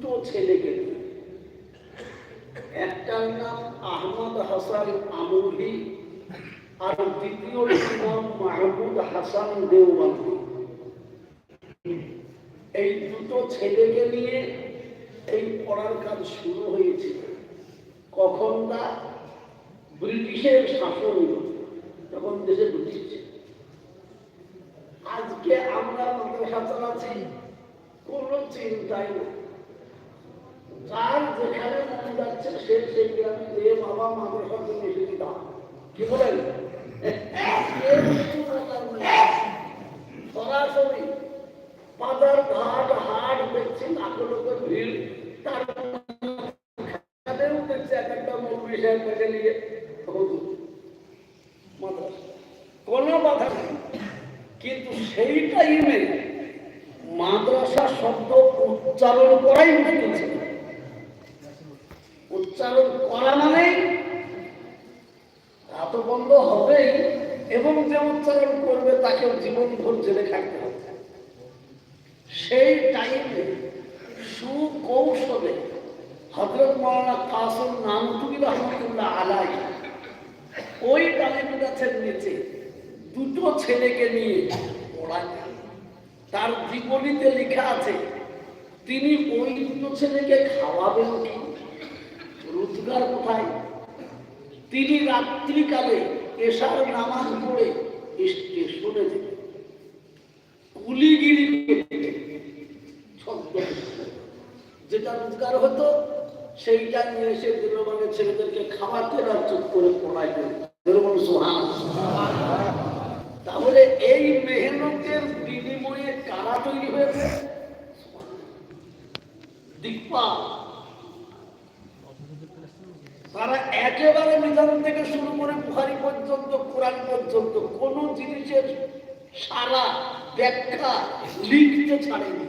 দুটো ছেলেকে। একটার নাম আহমদ হাসান আমুহি আর দ্বিতীয়টির নাম মাহমুদ হাসান দেওবন্দি। এই দুটো ছেলেকে নিয়ে এই পড়ার কাজ শুরু হয়েছিল কখন না ব্রিটিশের শাসন যখন দেশে ব্রিটিশ। আজকে আমরা মাদ্রাসা চালাচ্ছি, কোনো চিন্তাই না যার যেখানে যাচ্ছে, সে সেই গ্রামে বাবা কি বলেন। সরাসরি বাজার ঘাট, হাট লোকের ভিড়। তার কোনো নেই। কিন্তু সেই টাইমে মাদ্রাসা শব্দ উচ্চারণ করাই মুশকিল ছিল। উচ্চারণ করা মানে? এত বন্ধ হবেই, এবং যে উচ্চারণ করবে তাকেও জীবন ভোর জেলে থাকতে হবে। সেই টাইমে সুকৌশলে হজরত মৌলানা কাসম নামটুকি রহমতুল্লাহ আলাই ওই ডালিম গাছের নিচে দুটো ছেলেকে নিয়ে পড়ায় তার জীবনীতে লেখা আছে, তিনি ওই দুটো ছেলেকে খাওয়াবেন কি? রোজগার কোথায়? তিনি রাত্রিকালে এশার নামাজ পড়ে স্টেশনে যেতেন। কুলিগিরি যেটা রোজগার হতো, সেইটা নিয়ে এসে দিলবানের ছেলেদেরকে খাওয়াতে চুপ করে সোহান তাহলে এই মেহনতের বিনিময়ে কারা তৈরি হয়েছে? দিকপা তারা একেবারে বিধান থেকে শুরু করে বুহারি পর্যন্ত, কোরআন পর্যন্ত কোন জিনিসের সারা ব্যাখ্যা লিখতে ছাড়েনি।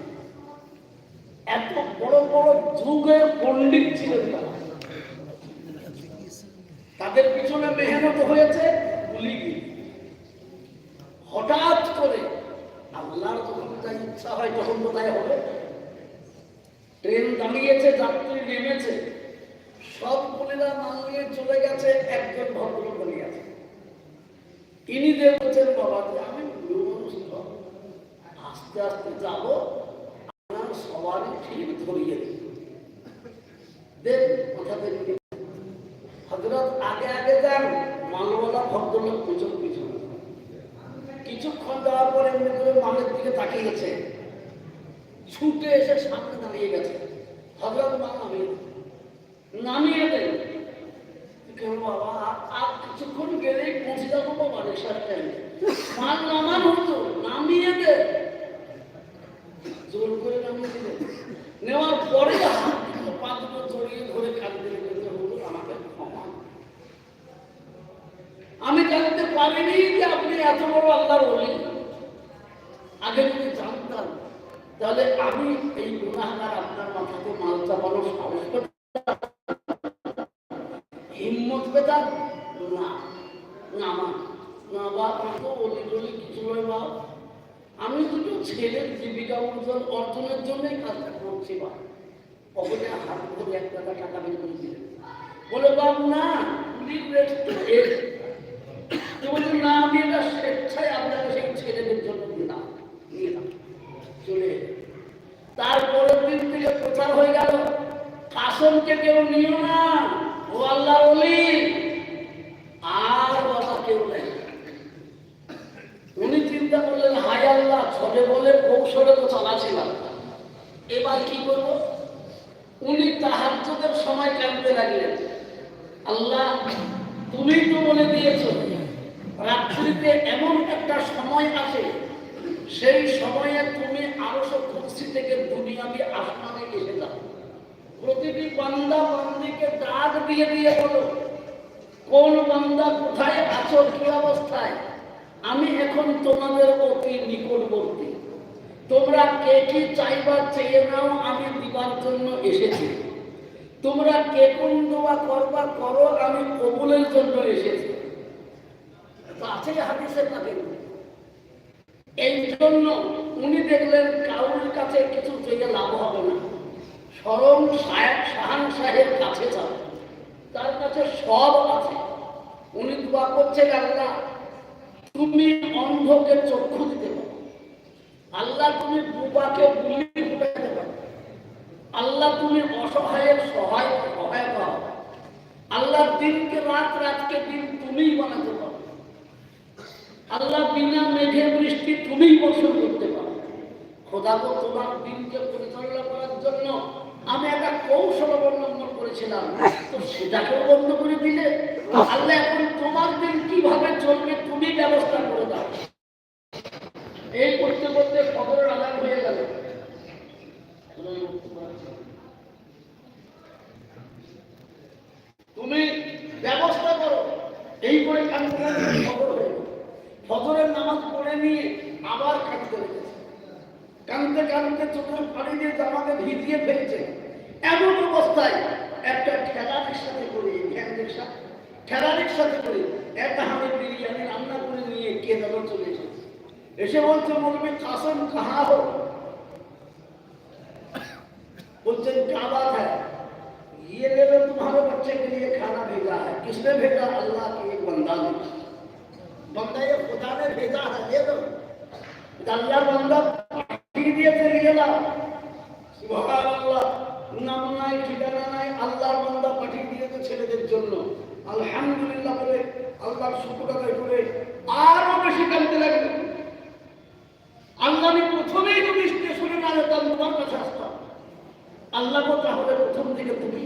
এত বড় বড় যুগের পণ্ডিত ছিলেন তারা। তাদের পিছনে মেহনত হয়েছে গুলিগিরি হঠাৎ করে আল্লাহর যখন যা ইচ্ছা হয় তখন তো তাই হবে ট্রেন দাঁড়িয়েছে যাত্রী নেমেছে সব বলেরা মাল নিয়ে চলে গেছে একজন ভদ্রলোক দাঁড়িয়ে আছে ইনি যে বলছেন বাবা যে আমি বুড়ো মানুষ তো, আস্তে আস্তে যাব আপনার সবারই ঠিক ধরিয়ে দিই দেন পিছন কিছুক্ষণ যাওয়ার পরে মালের দিকে তাকিয়ে গেছে ছুটে এসে সামনে দাঁড়িয়ে গেছে। হজরত মা নামিয়ে। নামিয়ে দেন বাবা, আর- কিছুক্ষণ গেলেই পৌঁছে যাব বাবা রেশার মাল নামান হতো, নামিয়ে দে জোর করে নামিয়ে দিলেন নেওয়ার পরে হাত দুটো পা দুটো জড়িয়ে ধরে কাঁদতে লেগেছে হলো আমাকে ক্ষমা আমি জানতে পারিনি যে আপনি এত বড় আল্লাহর ওলি। আগে যদি জানতাম, তাহলে আমি এই গুণাহার আপনার মাথাতে মাল চাপানোর সাহস হিম্মত পেতাম? না। না মা, না কিছু নয় আমি দুটো ছেলের জীবিকা অর্জন অর্জনের জন্যই কাজটা করছি বা হাত ধরে টাকা বের করে দিলেন। বলে না তো না আমি এটা স্বেচ্ছায় আপনাকে সেই ছেলেদের জন্য দিলাম নাও চলে তারপরের দিন থেকে প্রচার হয়ে গেল কাসমকে কেউ নিও না, ও আল্লাহ বলি আর বাবা কেউ নেই। উনি চিন্তা করলেন হাই আল্লাহ ছোটে বলে কৌশলে তো চালাছিলাম এবার কি করব? উনি তাহাজ্জুদের সময় কাঁদতে লাগলেন। আল্লাহ, তুমি তো বলে দিয়েছ রাত্রিতে এমন একটা সময় আসে, সেই সময়ে তুমি আরও সব খুশি থেকে দুনিয়াবি আসমানে এসে যাও। প্রতিটি বান্দা বান্দিকে ডাক দিয়ে দিয়ে বলো, কোন বান্দা কোথায় আছো, কি অবস্থায়? আমি এখন তোমাদের অতি নিকটবর্তী। তোমরা কে কি চাইবা চেয়ে নাও, আমি দিবার জন্য এসেছি। তোমরা কে কোন দোয়া করবা, করো, আমি কবুলের জন্য এসেছি। তো আছে হাদিসের তাদের এই জন্য উনি দেখলেন কারোর কাছে কিছু চেয়ে লাভ হবে না। স্মরণ সাহেব, শাহান সাহেব কাছে যাও তার কাছে সব আছে। উনি দোয়া করছেন, আল্লাহ, তুমি অন্ধকে চক্ষু দিতে পারো। আল্লাহ, তুমি বুবাকে বুলি ফুটাইতে পারো। আল্লাহ, তুমি অসহায়ের সহায় সহায় পাও আল্লাহ, দিনকে রাত, রাতকে দিন তুমিই বানাতে পারো। আল্লাহ বিনা মেঘে বৃষ্টি তুমিই বর্ষণ করতে পারো। খোদাগো তোমার দিনকে পরিচালনা করার জন্য আমি একটা কৌশল অবলম্বন করেছিলাম। তো সেটাকেও বন্ধ করে দিলে? আল্লাহ এখন তোমার দিন কীভাবে চলবে তুমি ব্যবস্থা করে দাও। এই করতে করতে খবরের আদান হয়ে গেল। তুমি ব্যবস্থা করো। এই করে খবর ফজরের নামাজ পড়ে নিয়ে আবার কাঁদতে লেগেছে কানতে কানতে চোখের পানি দিয়ে জামাকে ভিজিয়ে ফেলছে এমন অবস্থায় একটা ঠেলা রিক্সাতে করে ভ্যান রিক্সা ঠেলা রিক্সাতে করে একটা হাতে বিরিয়ানি রান্না করে নিয়ে কে যেন চলে এসেছে এসে বলছে মৌলবী কাসম কাহা হো बोलते क्या बात है ये ले लो तुम्हारे बच्चे के लिए खाना भेजा है किसने भेजा अल्लाह के एक बंदा ने बंदा ये खुदा ने भेजा है ले लो अल्लाह बंदा পাঠিয়ে দিয়েছে নিয়ে নাও সুবহানাল্লাহ নাম নাই ঠিকানা নাই আল্লাহর বান্দা পাঠিয়ে দিয়েছে ছেলেদের জন্য আলহামদুলিল্লাহ বলে আল্লাহর শুকর আদায় করে আরো বেশি কাঁদতে লাগলো আল্লাহ আমি প্রথমেই যদি স্টেশনে না যেতাম তোমার কাছে আসতাম আল্লাহ তো তাহলে প্রথম থেকে তুমি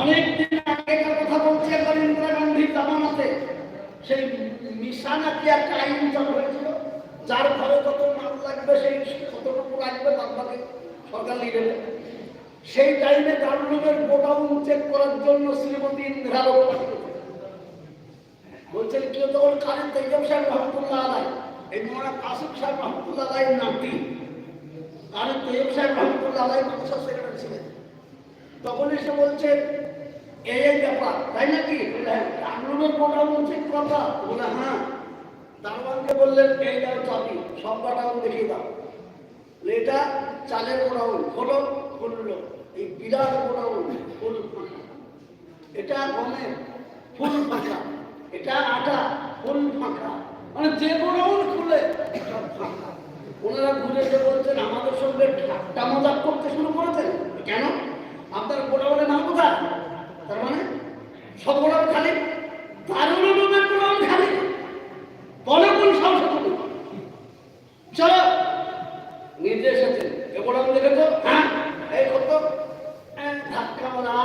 অনেক কথা বলছি, একবার ইন্দিরা গান্ধীর জামানাতে। সেই মিশানাতে একটা আইন চালু হয়েছিল? যার ঘরে মাল লাগবে, সেই কতটুকু লাগবে সরকার নিয়ে নেবে। সেই টাইমে দারুলের গোডাউন চেক করার জন্য শ্রীমতী ইন্দিরা বলছেন কেউ তখন কারেন্ট তৈজব সাহেব রহমতুল্লাহ আলাই? এই মোড়া কাসিম সাহেব রহমতুল্লাহ আলাইয়ের নামটি কারেন্ট তৈজব সাহেব রহমতুল্লাহ আলাই মানুষের সেক্রেটারি ছিলেন। তখন এসে বলছে এই এই ব্যাপার, তাই নাকি? বলে হ্যাঁ দারুলের কথা? বলে হ্যাঁ। দারোয়ানকে বললেন এই দাও চাবি, সব গোডাউন দেখিয়ে দাও। এটা চালের গোডাউন হলো খুললো, এই বিরাট গোডাউন, ফুল এটা গমের ফুল ফাঁকা, এটা আটা, ফুল ফাঁকা মানে যে গোডাউন খুলে, সব ফাঁকা। ওনারা ঘুরে এসে বলছেন, আমাদের সঙ্গে ঠাট্টা মজাক করতে শুরু করেছেন। কেন? আপনার গোডাউনের নাম কোথায়? তার মানে গোডাউন খালি? খালি? বলে কোন চলো। আমি দেখেছ? হ্যাঁ? এই ধাক্কা আর না।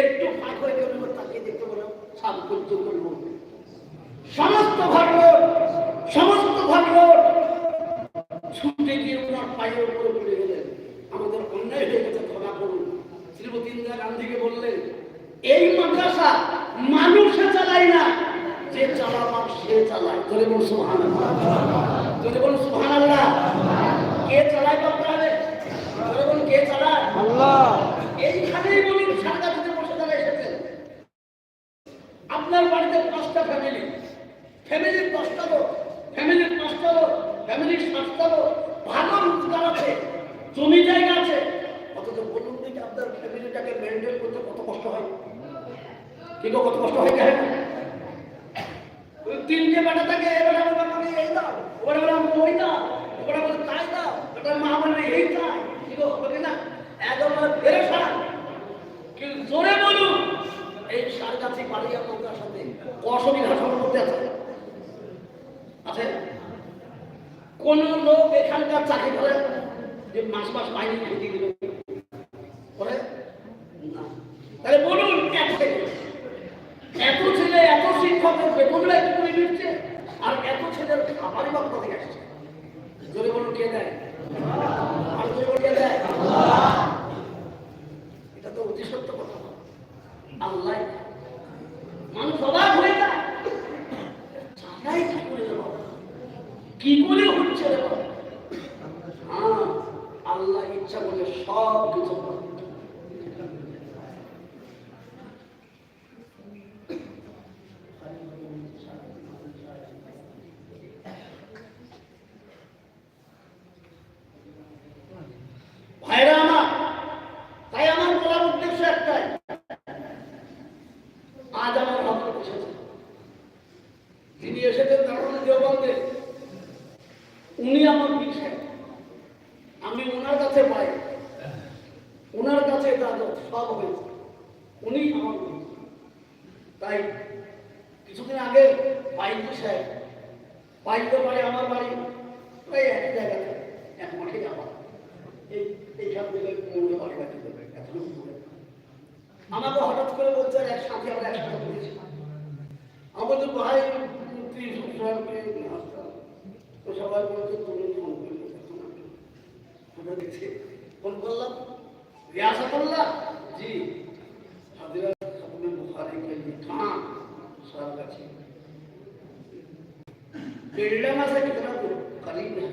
একটু ফাঁক হয়ে এবার তাকিয়ে দেখতে বলো সাবকুর্য করব সমস্ত ভাগলোট সমস্ত ভাগলোট ছুটে গিয়ে ওনার পায়ের উপরে পড়ে গেলেন আমাদের অন্যায় হয়ে গেছে ক্ষমা করুন শ্রীমতী ইন্দিরা গান্ধীকে বললেন এই মাদ্রাসা মানুষে চালায় না, যে চালাবার সে চালায়। ধরে বল সুহান ধরে বল সুহান আল্লাহ কে চালায় বলতে হবে ধরে বল কে চালায় আল্লাহ এইখানেই বলুন সারদা থেকে বসে তারা এসেছেন আপনার বাড়িতে পাঁচটা ফ্যামিলি ফ্যামিলির দশটা লোক ফ্যামিলির পাঁচটা লোক ফ্যামিলির সাতটা লোক ভালো রোজগার আছে জমি জায়গা আছে অথচ বলুন দেখি আপনার ফ্যামিলিটাকে মেনটেন করতে কত কষ্ট হয় কিন্তু কত কষ্ট হয় কেন ওই তিনটে বেটা থাকে এবারে আমার বাবাকে এই দাও ওরা বলে আমাকে ওই দাও ওরা বলে তাই দাও ওটা মা বলে এই চাই কি গো হবে না একদম ফেরেশান কিন্তু জোরে বলুন এই সার গাছে পাড়িয়া নৌকার সাথে অসুবিধা সবার মধ্যে আছে আছে কোন লোক এখানকার চাকরি করে যে মাস মাস পাইনি ঢুকিয়ে দিল। করে না। তাহলে বলুন, এত ছেলে। এত শিক্ষকের বেতন একটু করে নিচ্ছে, আর এত ছেলের খাবারই বা কোথা থেকে আসছে জোরে বলুন কে দেয় আর জোরে বলুন কে দেয় এটা তো অতি সত্য কথা আল্লাহ মানুষ অবাক হয়ে যায় চালাই কি করে দেবো? কি করে করে হচ্ছে রে বাবা। হ্যাঁ আল্লাহ ইচ্ছা করলে সব কিছু করে। ভাইরা আমার তাই আমার বলার উদ্দেশ্য একটাই আজ আমার হজরত এসেছে যিনি এসেছেন দারুণ দেওবন্দে উনি আমার বিষয় আমি ওনার কাছে পাই ওনার কাছে দাদু সব হয়েছে উনি আমার গুরু। তাই কিছুদিন আগে পাইলু সাহেব পাইলতে পারে আমার বাড়ি প্রায় একই জায়গাতে, এক মাঠে আমার। এই, এইখান থেকে মূল্য বাড়ি বাড়ি দূরে। আমাকে হঠাৎ করে বলছে এক সাথে আমরা একসাথে করেছি আমার তো ভাই সবসময় আসতাম। তো সবাই বলছে, তুমি ফোন দেখছি ফোন করলাম? রিয়াসা করলা? জি। बिल्डिंग से कितना दूर करीब है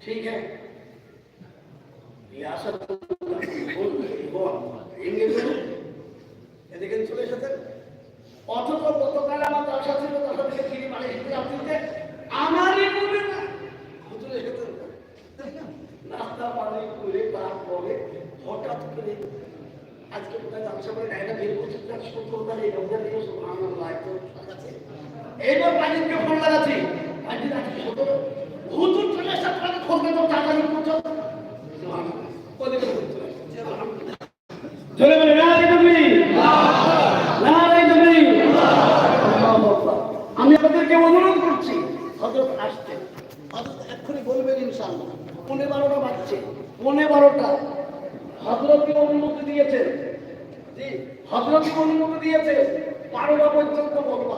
ठीक है রিয়াসত এদিকে চলে এসেছেন অথচ গতকাল আমার দশা ছিল দশা থেকে ফিরে বাড়ি এসে রাত্রিতে আমারই মনে না হুজুর এসেছেন নাস্তা পানি করে তারপরে হঠাৎ করে আজকে কোথায় ব্যবসা করে গাড়িটা বের করছে তার সত্যতা এই রমজান থেকে সুবহানাল্লাহ তো আছে এইবার পানিকে ফোন লাগাচ্ছি। পানি সত্তর হুজুর চলে এসে আপনাকে খোঁজ তো তাড়াতাড়ি পৌঁছো চলে বলে নারাই তুমি নারাই তুমি আমি আপনাদেরকে অনুরোধ করছি হজরত আসতে হজরত এক্ষুনি বলবেন ইনশাল্লাহ পনেরো বারোটা বাজছে। পনেরো বারোটা। হজরতকে অনুমতি দিয়েছে। জি হজরতকে অনুমতি দিয়েছে। বারোটা পর্যন্ত বলবা।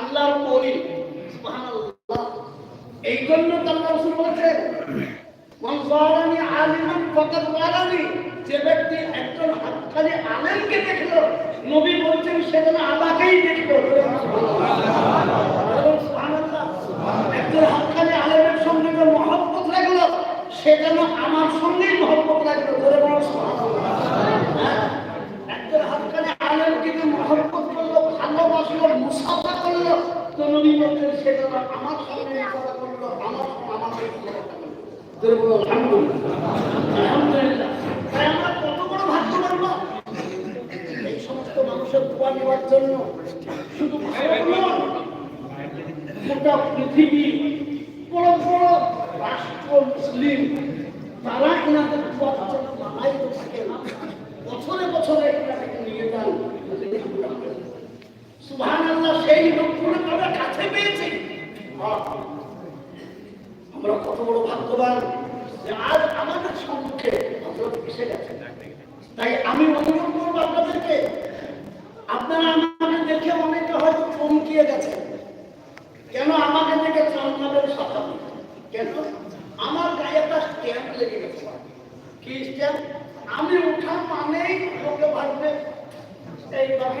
আল্লাহর ওলি এই জন্য আল্লাহ রাসূল বলেছেন মান আলিমান ফাকাদ যারানি যে ব্যক্তি একজন হাক্কানি আলেমকে দেখল, নবী বলছেন সে আমাকেই দেখল। একজন হাক্কানি আলেমের সঙ্গে যে মহব্বত লাগল সে আমার সঙ্গেই মহব্বত লাগল ধরে বলো, সুবহানাল্লাহ। হ্যাঁ? একজন হাক্কানি আলেমকে যে মহব্বত করল, ভালোবাসলো মুসাফা তাই আমরা কত বড় ভাগ্যবান না? এই সমস্ত মানুষের দোয়া নেওয়ার জন্য শুধু গোটা পৃথিবী, বড় বড় মুসলিম, তারা এনাদের দোয়ার জন্য থাকেন বছরে বছরে নিয়ে যান। লোকগুলোকে আমরা কত বড় ভাগ্যবান আজ আমাদের সম্মুখে হযরত এসে তাই আমি অনুরোধ করব আপনাদেরকে, আপনারা আমাকে দেখে অনেকে হয়তো চমকিয়ে গেছেন। কেন আমাকে দেখে চমকাবেন স্বাভাবিক কেন? আমার গায়ে একটা স্ট্যাম্প লেগে গেছে। কি স্ট্যাম্প আমি ওঠা মানেই লোকে ভাববে এই বাকি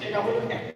এটা হলো একটাই